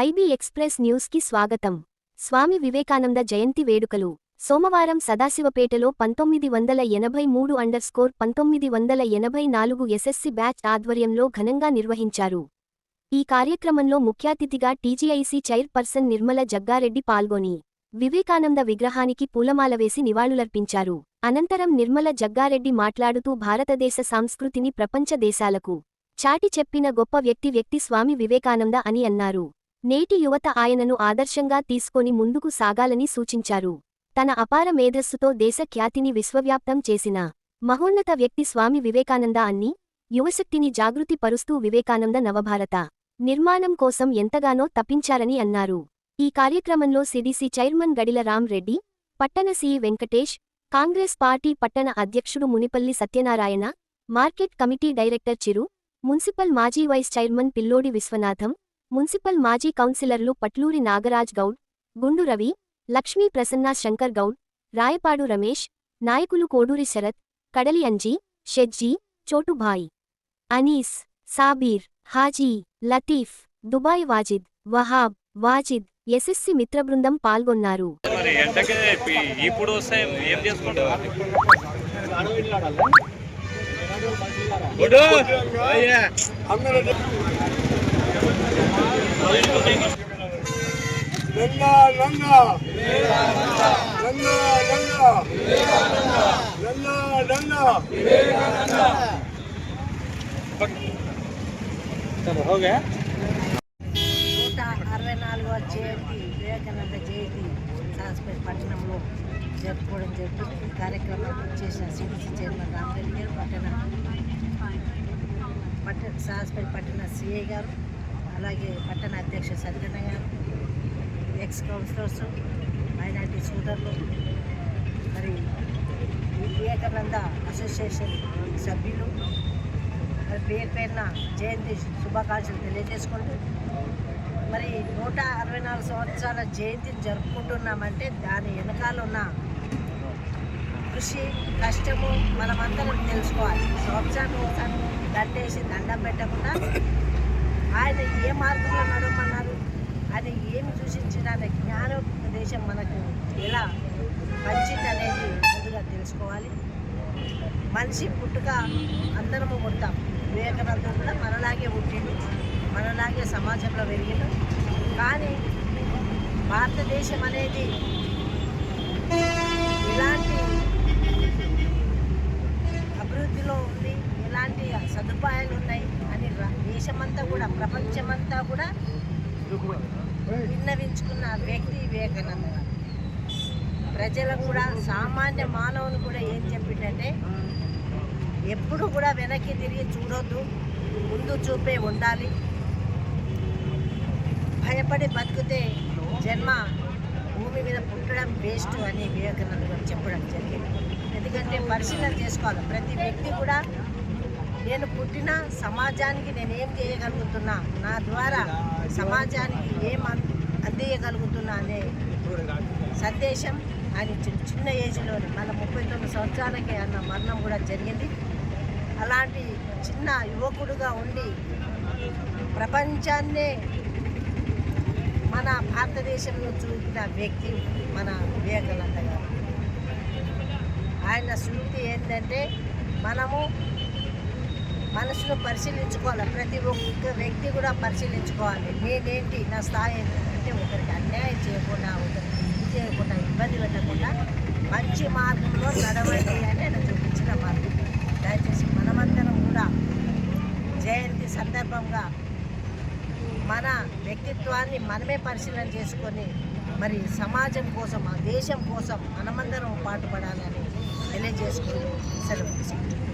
IB express న్యూస్కి స్వాగతం. స్వామి వివేకానంద జయంతి వేడుకలు. సోమవారం సదాశివపేటలో పంతొమ్మిది వందల ఎనభై మూడు అండర్ స్కోర్ పంతొమ్మిది వందల ఎనభై నాలుగు ఎస్ఎస్సి బ్యాచ్ ఆధ్వర్యంలో ఘనంగా నిర్వహించారు. ఈ కార్యక్రమంలో ముఖ్యాతిథిగా టీజీఐసీ చైర్పర్సన్ నిర్మల జగ్గారెడ్డి పాల్గొని వివేకానంద విగ్రహానికి పూలమాల వేసి నివాళులర్పించారు. అనంతరం నిర్మల జగ్గారెడ్డి మాట్లాడుతూ భారతదేశ సంస్కృతిని ప్రపంచ దేశాలకు చాటి చెప్పిన గొప్ప వ్యక్తి వ్యక్తి స్వామి వివేకానంద అని అన్నారు. నేటి యువత ఆయనను ఆదర్శంగా తీసుకొని ముందుకు సాగాలని సూచించారు. తన అపార మేధస్సుతో దేశ ఖ్యాతిని విశ్వవ్యాప్తం చేసిన మహోన్నత వ్యక్తి స్వామి వివేకానంద అన్ని యువశక్తిని జాగృతి పరుస్తూ వివేకానంద నవభారత నిర్మాణం కోసం ఎంతగానో తప్పించారని అన్నారు. ఈ కార్యక్రమంలో సిడిసి చైర్మన్ గడిల రామ్ రెడ్డి పట్టణ సిఈ వెంకటేష్ కాంగ్రెస్ పార్టీ పట్టణ అధ్యక్షుడు Munipalli Satyanarayana market committee director Chiru municipal మాజీ vice chairman Pillodi Vishwanatham municipal మాజీ కౌన్సిలర్లు పట్లూరి నాగరాజ్ గౌడ్ గుండు రవి లక్ష్మీ ప్రసన్న శంకర్ గౌడ్ రాయపాడు రమేష్ నాయకులు కోడూరి శరత్ కడలి అంజీ షెజ్జీ చోటుభాయ్ అనీస్ సాబీర్ హాజీ లతీఫ్ దుబాయ్ వాజిద్ వహాబ్ వాజిద్ ఎస్ఎస్సి మిత్రబృందం పాల్గొన్నారు. ఇప్పుడు ఏం గుడ్డు! అయ్యా. లంగా లంగా లంగా లంగా లంగా లంగా నూట అరవై నాలుగవ జయంతి వివేకానంద జయంతి సాస్పేట్ పట్టణంలో జరుపుకోవడం జరుగుతుంది ఈ కార్యక్రమం చేసిన సిడిసి చైర్మన్ రామరెడ్డి గారు పట్టణ పట్టణ సాస్పేట్ పట్టణ సిఐ గారు అలాగే పట్టణ అధ్యక్ష సత్యనయ్య గారు ఎక్స్ కౌన్సిలర్స్ మైనార్టీ సోదరులు మరి ఈ వివేకానంద అసోసియేషన్ సభ్యులు మరి పేరు పేరున జయంతి శుభాకాంక్షలు తెలియజేసుకుంటూ మరి నూట అరవై నాలుగు సంవత్సరాల జయంతిని జరుపుకుంటున్నామంటే దాని వెనకాల ఉన్న కృషి కష్టము మనమందరం తెలుసుకోవాలి. సంవత్సరానికి ఒకసారి దండేసి దండం పెట్టకుండా ఆయన ఏ మార్గంలో నడవమన్నారు? ఆయన ఏమి సూచించిన ఆయన జ్ఞానోపదేశం మనకు ఎలా మంచిది అనేది ముందుగా తెలుసుకోవాలి. మనిషి పుట్టుక అందరము పుడతాం. వివేకానందుడు కూడా మనలాగే పుట్టిండు. మనలాగే సమాజంలో పెరిగిండు. కానీ భారతదేశం అనేది ప్రపంచమంతా కూడా విన్నవించుకున్న వ్యక్తి వివేకానంద. ప్రజలకు కూడా సామాన్య మానవుని కూడా ఏం చెప్పిందంటే ఎప్పుడు కూడా వెనక్కి తిరిగి చూడొద్దు ముందు చూపే ఉండాలి. భయపడి బతికితే జన్మ భూమి మీద పుట్టడం వేస్ట్ అని వివేకానంద గారు చెప్పడం జరిగింది. ఎందుకంటే పరిశీలన చేసుకోవాలి. ప్రతి వ్యక్తి కూడా నేను పుట్టిన సమాజానికి నేను ఏం చేయగలుగుతున్నా? నా ద్వారా సమాజానికి ఏం అం- అందియగలుగుతున్నా అనే సందేశం ఆయన చిన్న చిన్న ఏజ్లోనే మన ముప్పై తొమ్మిది సంవత్సరాలకే అన్న మరణం కూడా జరిగింది. అలాంటి చిన్న యువకుడుగా ఉండి ప్రపంచాన్నే మన భారతదేశంలో చూపిన వ్యక్తి మన వివేకానంద గారు. ఆయన స్మృతి ఏంటంటే మనము మనసును పరిశీలించుకోవాలి. ప్రతి ఒక్క వ్యక్తి కూడా పరిశీలించుకోవాలి. నేనేంటి? నా స్థాయి అంటే ఒకరికి అన్యాయం చేయకుండా ఒకరికి ఇది చేయకుండా ఇబ్బంది పెట్టకుండా మంచి మార్గంలో నడవండి అని నేను చూపించిన మార్గం దయచేసి మనమందరం కూడా జయంతి సందర్భంగా మన వ్యక్తిత్వాన్ని మనమే పరిశీలన చేసుకొని మరి సమాజం కోసం ఆ దేశం కోసం మనమందరం పాటుపడాలని తెలియజేసుకుని సెలవు తీసుకుంటున్నాం